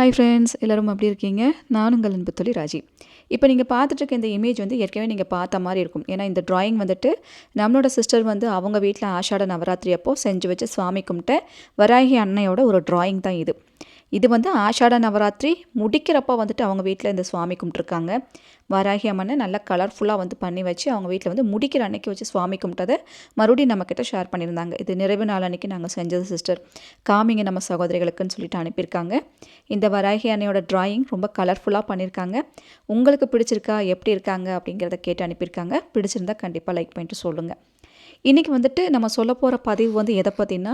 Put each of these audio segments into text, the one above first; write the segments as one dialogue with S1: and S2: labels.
S1: Hi friends எல்லோரும் அப்படி இருக்கீங்க? நான் உங்கள் அன்பு தொழில் ராஜி. இப்போ நீங்கள் பார்த்துட்டு இருக்க இந்த இமேஜ் வந்து ஏற்கனவே நீங்கள் பார்த்த மாதிரி இருக்கும். ஏன்னா இந்த ட்ராயிங் வந்துட்டு நம்மளோட சிஸ்டர் வந்து அவங்க வீட்டில் ஆஷாட நவராத்திரி அப்போ செஞ்சு வச்சு சுவாமி கும்பிட்ட வராகி அன்னையோட ஒரு ட்ராயிங் தான் இது. இது வந்து ஆஷாட நவராத்திரி முடிக்கிறப்ப வந்துட்டு அவங்க வீட்டில் இந்த சுவாமி கும்பிட்ருக்காங்க வராகி அம்மனை நல்லா கலர்ஃபுல்லாக வந்து பண்ணி வச்சு அவங்க வீட்டில் வந்து முடிக்கிற அன்னைக்கு வச்சு சுவாமி கும்பிட்டதை மறுபடியும் நம்மக்கிட்ட ஷேர் பண்ணியிருந்தாங்க. இது நிறைவு நாள் அன்னைக்கு நாங்கள் செஞ்சது சிஸ்டர் காமிங்க நம்ம சகோதரிகளுக்குன்னு சொல்லிட்டு அனுப்பியிருக்காங்க. இந்த வராகி அன்னையோட டிராயிங் ரொம்ப கலர்ஃபுல்லாக பண்ணியிருக்காங்க. உங்களுக்கு பிடிச்சிருக்கா எப்படி இருக்காங்க அப்படிங்கிறத கேட்டு அனுப்பியிருக்காங்க. பிடிச்சிருந்தா கண்டிப்பாக லைக் பண்ணிட்டு சொல்லுங்கள் இன்றைக்கி வந்துட்டு நம்ம சொல்ல போகிற பதிவு வந்து எதை பற்றினா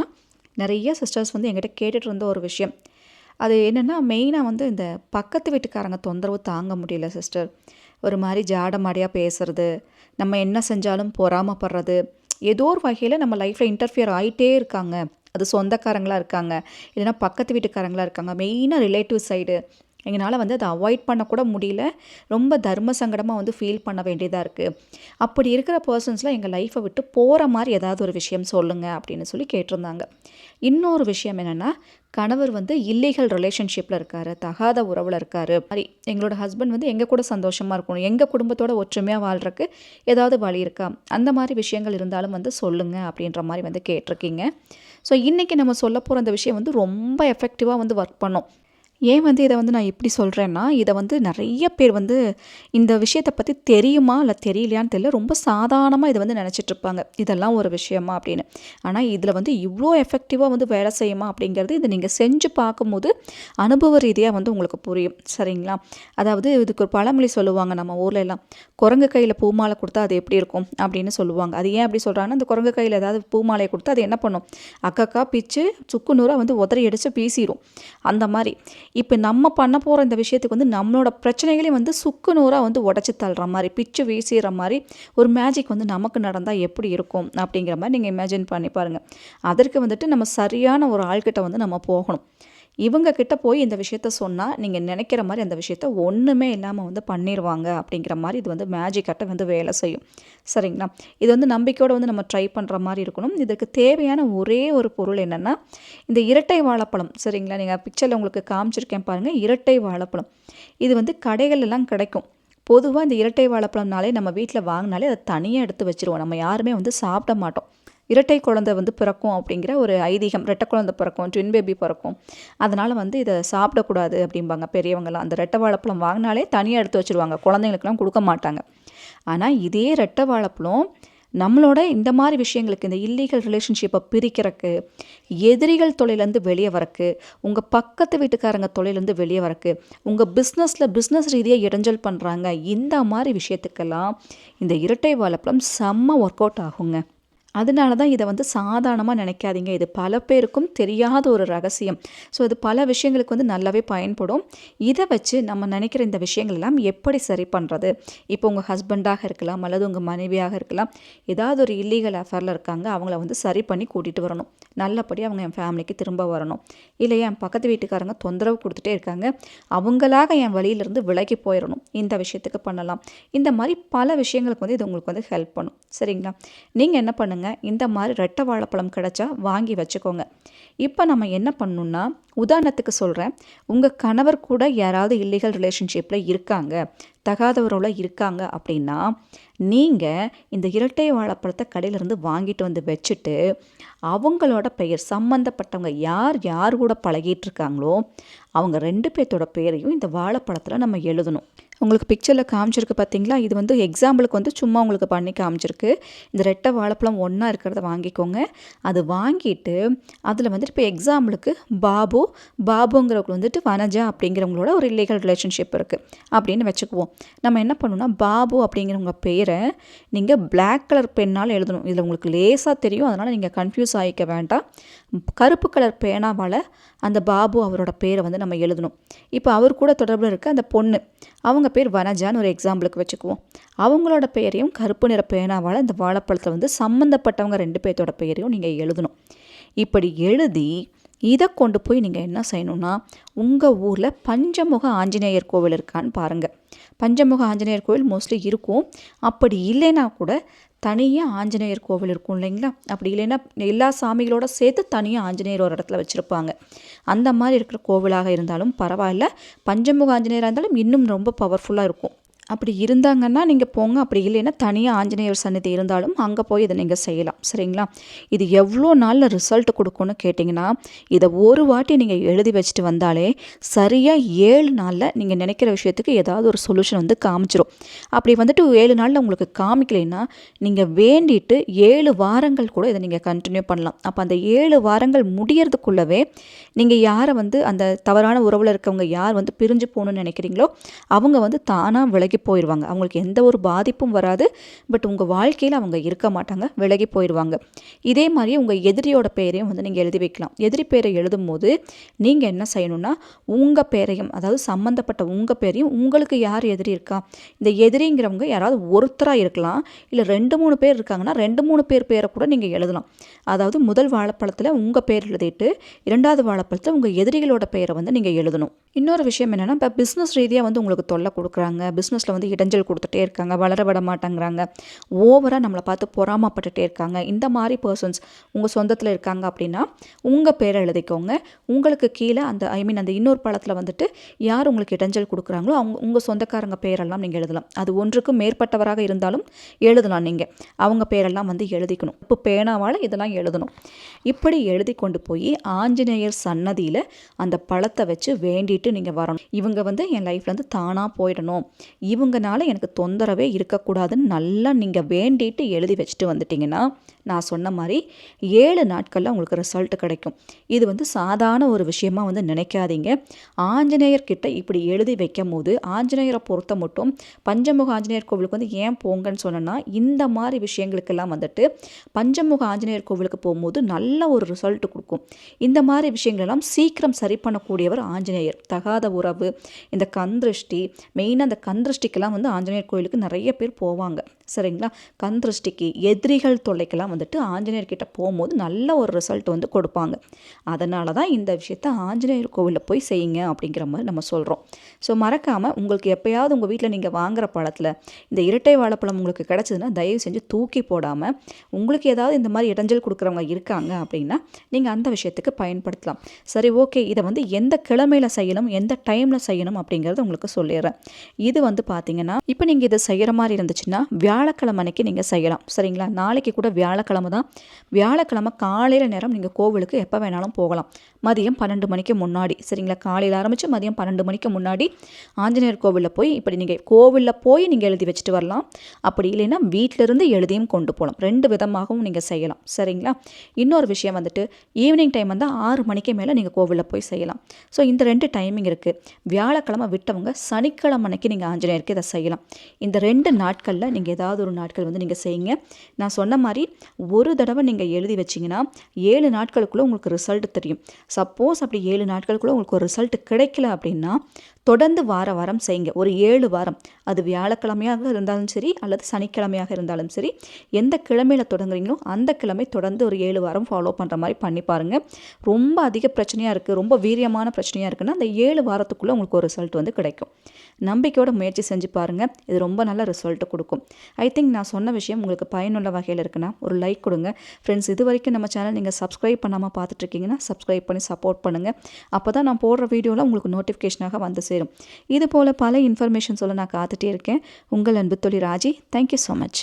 S1: நிறைய சிஸ்டர்ஸ் வந்து எங்கிட்ட கேட்டுட்டு இருந்த ஒரு விஷயம். அது என்னென்னா மெயினாக வந்து இந்த பக்கத்து வீட்டுக்காரங்க தொந்தரவு தாங்க முடியல சிஸ்டர் ஒரு மாதிரி ஜாட மாடியாக பேசுறது நம்ம என்ன செஞ்சாலும் பொறாமப்படுறது. ஏதோ ஒரு வகையில் நம்ம லைஃப்பில் இன்டர்ஃபியர் ஆகிட்டே இருக்காங்க. அது சொந்தக்காரங்களாக இருக்காங்க. இல்லைனா பக்கத்து வீட்டுக்காரங்களாக இருக்காங்க. மெயினாக ரிலேட்டிவ் சைடு எங்களால் வந்து அதை அவாய்ட் பண்ணக்கூட முடியல. ரொம்ப தர்ம சங்கடமாக வந்து ஃபீல் பண்ண வேண்டியதாக இருக்குது அப்படி இருக்கிற பர்சன்ஸ்லாம் எங்கள் லைஃப்பை விட்டு போகிற மாதிரி ஏதாவது ஒரு விஷயம் சொல்லுங்கள் அப்படின்னு சொல்லி கேட்டிருந்தாங்க. இன்னொரு விஷயம் என்னென்னா கணவர் வந்து இல்லீகல் ரிலேஷன்ஷிப்பில் இருக்கார் தகாத உறவில் இருக்கார். மாதிரி எங்களோட ஹஸ்பண்ட் வந்து எங்கள் கூட சந்தோஷமாக இருக்கணும் எங்கள் குடும்பத்தோட ஒற்றுமையாக வாழ்கிறக்கு ஏதாவது வழி இருக்கா? அந்த மாதிரி விஷயங்கள் இருந்தாலும் வந்து சொல்லுங்கள் அப்படின்ற மாதிரி வந்து கேட்டிருக்கீங்க. ஸோ இன்றைக்கி நம்ம சொல்ல போகிற அந்த விஷயம் வந்து ரொம்ப எஃபெக்டிவாக வந்து ஒர்க் பண்ணோம். ஏன் வந்து இதை வந்து நான் எப்படி சொல்கிறேன்னா இதை வந்து நிறைய பேர் வந்து இந்த விஷயத்தை பற்றி தெரியுமா இல்லை தெரியலையான்னு தெரியல. ரொம்ப சாதாரணமாக இதை வந்து நினச்சிட்ருப்பாங்க இதெல்லாம் ஒரு விஷயமா அப்படின்னு. ஆனால் இதில் வந்து இவ்வளோ எஃபெக்டிவாக வந்து வேலை செய்யுமா அப்படிங்கிறது இதை நீங்கள் செஞ்சு பார்க்கும்போது அனுபவ ரீதியாக வந்து உங்களுக்கு புரியும். சரிங்களா? அதாவது இதுக்கு ஒரு பழமொழி சொல்லுவாங்க நம்ம ஊரில் எல்லாம் குரங்கு கையில் பூமாலை கொடுத்தா அது எப்படி இருக்கும்? அப்படின்னு சொல்லுவாங்க. அது ஏன் அப்படி சொல்கிறாங்கன்னா அந்த குரங்கு கையில் ஏதாவது பூமாலையை கொடுத்தா அது என்ன பண்ணும்? அக்கக்கா பிச்சு சுக்கு நூறாக வந்து உதறி அடித்து பீசிடும் அந்த மாதிரி. இப்போ நம்ம பண்ண போகிற இந்த விஷயத்துக்கு வந்து நம்மளோட பிரச்சனைகளையும் வந்து சுக்கு நூறாக வந்து உடச்சி தள்ளுற மாதிரி பிச்சு வீசிடுற மாதிரி ஒரு மேஜிக் வந்து நமக்கு நடந்தால் எப்படி இருக்கும் அப்படிங்கிற மாதிரி நீங்கள் இமேஜின் பண்ணி பாருங்கள் அதற்கு வந்துட்டு நம்ம சரியான ஒரு ஆள்கிட்ட வந்து நம்ம போகணும். இவங்க கிட்ட போய் இந்த விஷயத்த சொன்னால் நீங்கள் நினைக்கிற மாதிரி அந்த விஷயத்த ஒன்றுமே இல்லாமல் வந்து பண்ணிடுவாங்க அப்படிங்கிற மாதிரி இது வந்து மேஜிக்காட்ட வந்து வேலை செய்யும். சரிங்களா? இது வந்து நம்பிக்கையோடு வந்து நம்ம ட்ரை பண்ணுற மாதிரி இருக்கணும். இதுக்கு தேவையான ஒரே ஒரு பொருள் என்னென்னா இந்த இரட்டை வாழைப்பழம். சரிங்களா? நீங்கள் பிக்சரில் உங்களுக்கு காமிச்சிருக்கேன் பாருங்கள் இரட்டை வாழைப்பழம். இது வந்து கடைகளெல்லாம் கிடைக்கும். பொதுவாக இந்த இரட்டை வாழைப்பழம்னாலே நம்ம வீட்டில் வாங்கினாலே அதை தனியாக எடுத்து வச்சுருவோம். நம்ம யாருமே வந்து சாப்பிட மாட்டோம். இரட்டை குழந்தை வந்து பிறக்கும் அப்படிங்கிற ஒரு ஐதீகம் ரெட்டை குழந்தை பிறக்கும் ட்வின் பேபி பிறக்கும். அதனால் வந்து இதை சாப்பிடக்கூடாது அப்படிம்பாங்க பெரியவங்களாம் அந்த ரெட்டை வாழைப்பழம் வாங்கினாலே தனியாக எடுத்து வச்சுருவாங்க. குழந்தைங்களுக்குலாம் கொடுக்க மாட்டாங்க. ஆனால் இதே ரெட்டை வாழைப்பழம் நம்மளோட இந்த மாதிரி விஷயங்களுக்கு இந்த இல்லீகல் ரிலேஷன்ஷிப்பை பிரிக்கிறக்கு எதிரிகள் தொழிலேருந்து வெளியே வரக்கு உங்கள் பக்கத்து வீட்டுக்காரங்க தொழிலேருந்து வெளியே வரக்கு உங்கள் பிஸ்னஸில் பிஸ்னஸ் ரீதியாக இடைஞ்சல் பண்ணுறாங்க இந்த மாதிரி விஷயத்துக்கெல்லாம் இந்த இரட்டை வாழைப்பழம் செம்ம ஒர்க் அவுட் ஆகுங்க. அதனால தான் இதை வந்து சாதாரணமாக நினைக்காதீங்க. இது பல பேருக்கும் தெரியாத ஒரு ரகசியம். ஸோ இது பல விஷயங்களுக்கு வந்து நல்லாவே பயன்படும். இதை வச்சு நம்ம நினைக்கிற இந்த விஷயங்கள் எல்லாம் எப்படி சரி பண்ணுறது இப்போ உங்கள் ஹஸ்பண்டாக இருக்கலாம் அல்லது உங்கள் மனைவியாக இருக்கலாம் ஏதாவது ஒரு இல்லீகல் அஃபேரில் இருக்காங்க அவங்கள வந்து சரி பண்ணி கூட்டிகிட்டு வரணும். நல்லபடி அவங்க என் ஃபேமிலிக்கு திரும்ப வரணும். இல்லை என் பக்கத்து வீட்டுக்காரங்க தொந்தரவு கொடுத்துட்டே இருக்காங்க. அவங்களாக என் வழியிலிருந்து விலகி போயிடணும். இந்த விஷயத்துக்கு பண்ணலாம். இந்த மாதிரி பல விஷயங்களுக்கு வந்து இது உங்களுக்கு வந்து ஹெல்ப் பண்ணும். சரிங்களா? நீங்கள் என்ன பண்ணுங்கள் இந்த மாதிரி ரெட்டை வாழைப்பழம் கிடச்சா வாங்கி வச்சுக்கோங்க. இப்போ நம்ம என்ன பண்ணணுன்னா உதாரணத்துக்கு சொல்கிறேன் உங்கள் கணவர் கூட யாராவது இல்லீகல் ரிலேஷன்ஷிப்பில் இருக்காங்க தகாதவரோட இருக்காங்க அப்படின்னா நீங்கள் இந்த இரட்டை வாழைப்பழத்தை கடையிலேருந்து வாங்கிட்டு வந்து வச்சுட்டு அவங்களோட பெயர் சம்மந்தப்பட்டவங்க யார் யார் கூட பழகிட்டு இருக்காங்களோ அவங்க ரெண்டு பேர்த்தோட பெயரையும் இந்த வாழைப்பழத்தில் நம்ம எழுதணும். உங்களுக்கு பிக்சரில் காமிச்சிருக்கு பார்த்தீங்களா இது வந்து எக்ஸாம்பிளுக்கு வந்து சும்மா உங்களுக்கு பண்ணி காமிச்சிருக்கு. இந்த ரெட்டை வாழைப்பழம் ஒன்றா இருக்கிறத வாங்கிக்கோங்க. அது வாங்கிட்டு அதில் வந்துட்டு இப்போ எக்ஸாம்பிளுக்கு பாபு பாபுங்கிறவங்க வந்துட்டு வனஜா அப்படிங்கிறவங்களோட ஒரு இல்லீகல் ரிலேஷன்ஷிப் இருக்குது அப்படின்னு வச்சுக்குவோம். நம்ம என்ன பண்ணணும்னா பாபு அப்படிங்கிறவங்க பேரை நீங்கள் பிளாக் கலர் பெண்ணால் எழுதணும். இதில் உங்களுக்கு லேசாக தெரியும். அதனால் நீங்கள் கன்ஃபியூஸ் ஆகிக்க வேண்டாம். கருப்பு கலர் பேனாவால் அந்த பாபு அவரோட பேரை வந்து நம்ம எழுதணும். இப்போ அவர் கூட தொடர்பில் இருக்க அந்த பொண்ணு அவங்க பேர் வனஜான்னு ஒரு எக்ஸாம்பிளுக்கு வச்சுக்குவோம். அவங்களோட பெயரையும் கருப்பு நிற பேனாவால் இந்த வாழைப்பழத்தில் வந்து சம்மந்தப்பட்டவங்க ரெண்டு பேர்த்தோட பெயரையும் நீங்கள் எழுதணும். இப்படி எழுதி இதை கொண்டு போய் நீங்கள் என்ன செய்யணும்னா உங்கள் ஊரில் பஞ்சமுக ஆஞ்சநேயர் கோவில் இருக்கான்னு பாருங்கள் பஞ்சமுக ஆஞ்சநேயர் கோவில் மோஸ்ட்லி இருக்கும். அப்படி இல்லைன்னா கூட தனியாக ஆஞ்சநேயர் கோவில் இருக்கும் இல்லைங்களா? அப்படி இல்லைன்னா எல்லா சாமிகளோட சேர்த்து தனியாக ஆஞ்சநேயர் ஒரு இடத்துல வச்சுருப்பாங்க. அந்த மாதிரி இருக்கிற கோவிலாக இருந்தாலும் பரவாயில்ல. பஞ்சமுக ஆஞ்சநேயராக இருந்தாலும் இன்னும் ரொம்ப பவர்ஃபுல்லாக இருக்கும். அப்படி இருந்தாங்கன்னா நீங்கள் போங்க. அப்படி இல்லைன்னா தனியாக ஆஞ்சநேயர் சன்னதி இருந்தாலும் அங்கே போய் இதை நீங்கள் செய்யலாம். சரிங்களா? இது எவ்வளோ நாளில் ரிசல்ட் கொடுக்கும்னு கேட்டிங்கன்னா இதை ஒரு வாட்டி நீங்கள் எழுதி வச்சுட்டு வந்தாலே சரியாக ஏழு நாளில் நீங்கள் நினைக்கிற விஷயத்துக்கு ஏதாவது ஒரு சொல்யூஷன் வந்து காமிச்சிரும். அப்படி வந்துட்டு ஏழு நாளில் உங்களுக்கு காமிக்கலைன்னா நீங்கள் வேண்டிட்டு ஏழு வாரங்கள் கூட இதை நீங்கள் கண்டினியூ பண்ணலாம். அப்போ அந்த ஏழு வாரங்கள் முடியறதுக்குள்ளவே நீங்கள் யாரை வந்து அந்த தவறான உறவில் இருக்கவங்க யார் வந்து பிரிஞ்சு போகணுன்னு நினைக்கிறீங்களோ அவங்க வந்து தானாக விலகி விலகி போயிடுவாங்க அவங்களுக்கு எந்த ஒரு பாதிப்பும் வராது. பட் உங்கள் வாழ்க்கையில் அவங்க இருக்க மாட்டாங்க. விலகி போயிடுவாங்க இதே மாதிரி உங்கள் எதிரியோட பேரையும் வந்து நீங்கள் எழுதி வைக்கலாம். எதிரி பேரை எழுதும் போது நீங்கள் என்ன செய்யணும்னா உங்கள் பேரையும் அதாவது சம்மந்தப்பட்ட உங்கள் பேரையும் உங்களுக்கு யார் எதிரி இருக்கா? இந்த எதிரிங்கிறவங்க யாராவது ஒருத்தராக இருக்கலாம். இல்லை ரெண்டு மூணு பேர் இருக்காங்கன்னா ரெண்டு மூணு பேர் பேரை கூட நீங்கள் எழுதலாம். அதாவது முதல் வாழைப்பழத்தில் உங்கள் பேர் எழுதிட்டு இரண்டாவது வாழைப்பழத்தில் உங்கள் எதிரிகளோட பெயரை வந்து நீங்கள் எழுதணும். இன்னொரு விஷயம் என்னென்னா இப்போ பிஸ்னஸ் ரீதியாக வந்து உங்களுக்கு தொல்லை கொடுக்குறாங்க. பிஸ்னஸ் பிஸ்னஸில் வந்து இடைஞ்சல் கொடுத்துட்டே இருக்காங்க வளர விட மாட்டேங்கிறாங்க. ஓவராக நம்மளை பார்த்து பொறாமப்பட்டுட்டே இருக்காங்க. இந்த மாதிரி பர்சன்ஸ் உங்கள் சொந்தத்தில் இருக்காங்க அப்படின்னா உங்கள் பேரை எழுதிக்கோங்க. உங்களுக்கு கீழே அந்த ஐ மீன் அந்த இன்னொரு பழத்தில் வந்துட்டு யார் உங்களுக்கு இடைஞ்சல் கொடுக்குறாங்களோ அவங்க உங்கள் சொந்தக்காரங்க பேரெல்லாம் நீங்கள் எழுதலாம். அது ஒன்றுக்கும் மேற்பட்டவராக இருந்தாலும் எழுதலாம் நீங்கள் அவங்க பேரெல்லாம் வந்து எழுதிக்கணும். இப்போ பேனாவால் இதெல்லாம் எழுதணும். இப்படி எழுதி கொண்டு போய் ஆஞ்சநேயர் சன்னதியில் அந்த பழத்தை வச்சு வேண்டிட்டு நீங்கள் வரணும். இவங்க வந்து என் லைஃப்லேருந்து தானாக போயிடணும். இவங்கனால எனக்கு தொந்தரவே இருக்கக்கூடாதுன்னு நல்லா நீங்கள் வேண்டிட்டு எழுதி வச்சுட்டு வந்துட்டிங்கன்னா நான் சொன்ன மாதிரி ஏழு நாட்களில் உங்களுக்கு ரிசல்ட் கிடைக்கும். இது வந்து சாதாரண ஒரு விஷயமா வந்து நினைக்காதீங்க. ஆஞ்சநேயர்கிட்ட இப்படி எழுதி வைக்கும் போது ஆஞ்சநேயரை பொறுத்த மட்டும் பஞ்சமுக ஆஞ்சநேயர் கோவிலுக்கு வந்து ஏன் போங்கன்னு சொன்னேன்னா இந்த மாதிரி விஷயங்களுக்கெல்லாம் வந்துட்டு பஞ்சமுக ஆஞ்சநேயர் கோவிலுக்கு போகும்போது நல்ல ஒரு ரிசல்ட் கொடுக்கும். இந்த மாதிரி விஷயங்களெல்லாம் சீக்கிரம் சரி பண்ணக்கூடியவர் ஆஞ்சநேயர். தகாத உறவு இந்த கந்திருஷ்டி மெயினாக அந்த கந்திருஷ்டி சஷ்டிக்கெல்லாம் வந்து ஆஞ்சநேயர் கோயிலுக்கு நிறைய பேர் போவாங்க. சரிங்களா? கந்திருஷ்டிக்கு எதிரிகள் தொல்லைக்கெல்லாம் வந்துட்டு ஆஞ்சநேயர்கிட்ட போகும்போது நல்ல ஒரு ரிசல்ட் வந்து கொடுப்பாங்க. அதனால தான் இந்த விஷயத்த ஆஞ்சநேயர் கோவிலில் போய் செய்யுங்க அப்படிங்கிற மாதிரி நம்ம சொல்கிறோம் ஸோ மறக்காமல் உங்களுக்கு எப்போயாவது உங்கள் வீட்டில் நீங்கள் வாங்குகிற பழத்தில் இந்த இரட்டை வாழைப்பழம் உங்களுக்கு கிடச்சதுன்னா தயவு செஞ்சு தூக்கி போடாமல் உங்களுக்கு ஏதாவது இந்த மாதிரி இடைஞ்சல் கொடுக்குறவங்க இருக்காங்க அப்படின்னா நீங்கள் அந்த விஷயத்துக்கு பயன்படுத்தலாம். சரி ஓகே. இதை வந்து எந்த கிழமையில் செய்யணும் எந்த டைமில் செய்யணும் அப்படிங்கிறத உங்களுக்கு சொல்லிடுறேன். இது வந்து பார்த்தீங்கன்னா இப்போ நீங்கள் இதை செய்கிற மாதிரி இருந்துச்சுன்னா வியாழக்கிழமை அன்னைக்கு நீங்கள் செய்யலாம். சரிங்களா? நாளைக்கு கூட வியாழக்கிழமை தான். வியாழக்கிழமை காலையில் நேரம் நீங்கள் கோவிலுக்கு எப்போ வேணாலும் போகலாம். மதியம் பன்னெண்டு மணிக்கு முன்னாடி. சரிங்களா? காலையில் ஆரம்பித்து மதியம் பன்னெண்டு மணிக்கு முன்னாடி ஆஞ்சநேயர் கோவிலில் போய் இப்படி நீங்கள் கோவிலில் போய் நீங்கள் எழுதி வச்சுட்டு வரலாம். அப்படி இல்லைன்னா வீட்டிலிருந்து எழுதியும் கொண்டு போகலாம். ரெண்டு விதமாகவும் நீங்கள் செய்யலாம். சரிங்களா? இன்னொரு விஷயம் வந்துட்டு ஈவினிங் டைம் வந்து ஆறு மணிக்கு மேலே நீங்கள் கோவிலில் போய் செய்யலாம். ஸோ இந்த ரெண்டு டைமிங் இருக்குது வியாழக்கிழமை விட்டவங்க சனிக்கிழமை அன்னைக்கு நீங்கள் ஆஞ்சநேயருக்கு இதை செய்யலாம். இந்த ரெண்டு நாட்களில் நீங்கள் ஏதாவது ஒரு நாட்கள் வந்து நீங்கள் செய்யுங்க. நான் சொன்ன மாதிரி ஒரு தடவை நீங்கள் எழுதி வச்சிங்கன்னா ஏழு நாட்களுக்குள்ளே உங்களுக்கு ரிசல்ட் தெரியும். சப்போஸ் அப்படி ஏழு நாட்களுக்குள்ளே உங்களுக்கு ஒரு ரிசல்ட் கிடைக்கல அப்படின்னா தொடர்ந்து வார வாரம் செய்யுங்க. ஒரு ஏழு வாரம். அது வியாழக்கிழமையாக இருந்தாலும் சரி அல்லது சனிக்கிழமையாக இருந்தாலும் சரி எந்த கிழமையில் தொடங்குறீங்களோ அந்த கிழமை தொடர்ந்து ஒரு ஏழு வாரம் ஃபாலோ பண்ணுற மாதிரி பண்ணி பாருங்கள் ரொம்ப அதிக பிரச்சனையாக இருக்குது ரொம்ப வீரியமான பிரச்சனையாக இருக்குன்னா அந்த ஏழு வாரத்துக்குள்ளே உங்களுக்கு ஒரு ரிசல்ட் வந்து கிடைக்கும். நம்பிக்கையோட முயற்சி செஞ்சு பாருங்கள் இது ரொம்ப நல்ல ரிசல்ட்டு கொடுக்கும். ஐ திங்க் நான் சொன்ன விஷயம் உங்களுக்கு பயனுள்ள வகையில் இருக்குன்னா ஒரு லைக் கொடுங்க. ஃப்ரெண்ட்ஸ் இது வரைக்கும் நம்ம சேனல் நீங்கள் சப்ஸ்கிரைப் பண்ணாமல் பார்த்துட்ருக்கீங்கன்னா சப்ஸ்கிரைப் பண்ணி சப்போர்ட் பண்ணுங்கள் அப்போ தான் நான் போடுற வீடியோவில் உங்களுக்கு நோட்டிஃபிகேஷனாக வந்து சேரும். இது போல் பல இன்ஃபர்மேஷன் சொல்ல நான் காத்துட்டே இருக்கேன். உங்கள் அன்பு தொழில் ராஜி தேங்க்யூ ஸோ மச்